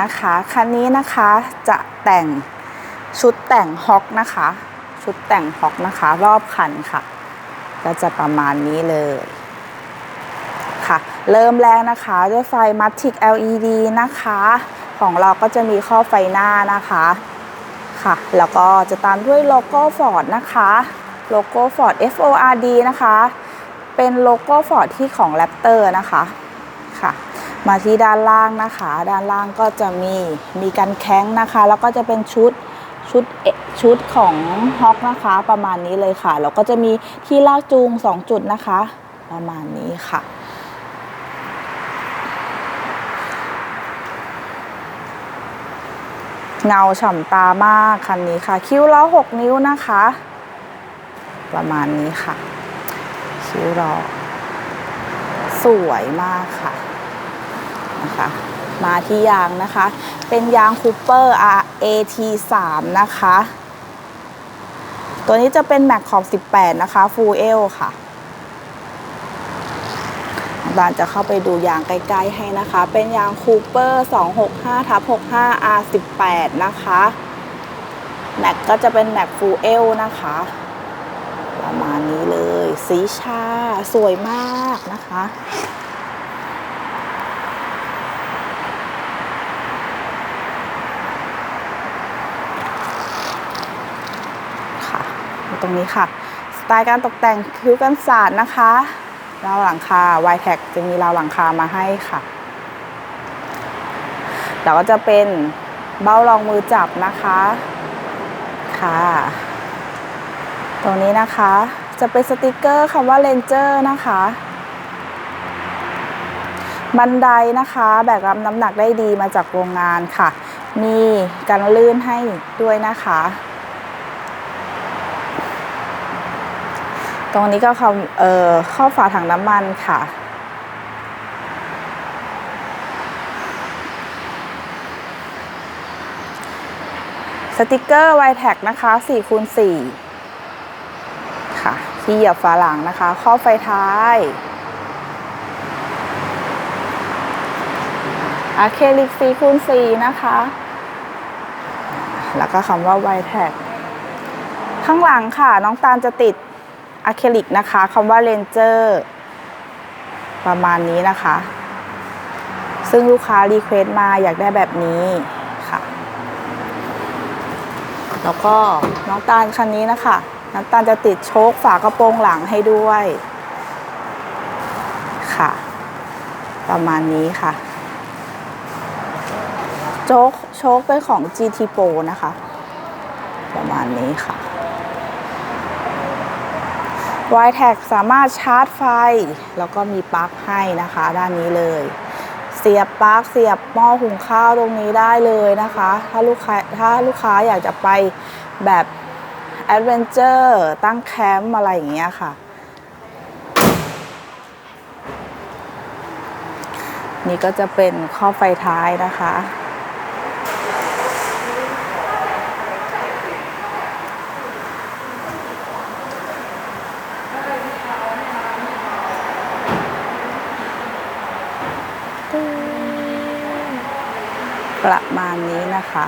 นะคะ คันนี้นะคะจะแต่งชุดแต่งฮอกนะคะ ชุดแต่งฮอกนะคะ รอบคันค่ะ ก็จะประมาณนี้เลยค่ะ เริ่มแรกนะคะด้วยไฟมัตติก LED นะคะ ของเราก็จะมีข้อไฟหน้านะคะค่ะ แล้วก็จะตามด้วยโลโก้ Ford นะคะโลโก้ Ford FORD นะคะ เป็นโลโก้ Ford ที่ของ Raptor นะคะคะ มาที่ด้านล่างนะคะ ด้านล่างก็จะมีมีกันแข้งนะคะ แล้วก็จะเป็นชุดชุดชุดของฮอกนะคะประมาณนี้เลยค่ะแล้วก็จะมีที่ลากจูง 2 จุดนะคะ ประมาณนี้ค่ะเงาฉ่ำตามากคันนี้ค่ะ คิ้วล้อ6นิ้วนะคะ ประมาณนี้ค่ะ คิ้วล้อสวยมากค่ะ นะคะ มาที่ยางนะคะ เป็นยางคูเปอร์ AT3 นะคะ ตัวนี้จะเป็นแม็กขอบ 18 นะคะ Full L ค่ะบานจะเข้าไปดูยางใกล้ๆให้นะคะ เป็นยางคูเปอร์265ทับ65 R18 นะคะแม็กก็จะเป็นแม็ก Full L นะคะ ประมาณนี้เลย สีชา สวยมากนะคะ ตรงนี้ค่ะ สไตล์การตกแต่งคิ้วกันศาสตร์นะคะราวหลังคา y t a g จะมีราวหลังคามาให้ค่ะ แล้วก็จะเป็นเบ้ารองมือจับนะคะค่ะ ตรงนี้นะคะจะเป็นสติกเกอร์คำว่า Ranger นะคะ บันไดนะคะแบกรับน้ำหนักได้ดีมาจากโรงงานค่ะ มีกันลื่นให้ด้วยนะคะ ตรงนี้ก็เขาเอ่อเข้าฝาถังน้ำมันค่ะ สติกเกอร์ y t a g นะคะ4คูณ4ค่ะ ที่เหยียบฝาหลังนะคะ ข้อไฟท้ายอะเคลิก4คูณ4นะคะ แล้วก็คำว่า y t a g ข้างหลังค่ะ น้องตาลจะติด อะเคลิกนะคะคำว่า Ranger ประมาณนี้นะคะ ซึ่งลูกค้ารีเควสต์มาอยากได้แบบนี้ค่ะ แล้วก็น้องตาลคันนี้นะคะน้องตาลจะติดโชคฝากระโปรงหลังให้ด้วยค่ะ ประมาณนี้ค่ะโจ๊กโชคเป็นของ GT Pro นะคะ ประมาณนี้ค่ะ y t a g สามารถชาร์จไฟ แล้วก็มีปลั๊กให้นะคะ ด้านนี้เลย เสียบปลั๊กเสียบหม้อหุงข้าวตรงนี้ได้เลยนะคะ ถ้าลูกค้าถ้าลูกค้าอยากจะไปแบบแอดเวนเจอร์ตั้งแคมป์อะไรอย่างเงี้ยค่ะ นี่ก็จะเป็นข้อไฟท้ายนะคะ ประมาณนี้นะคะ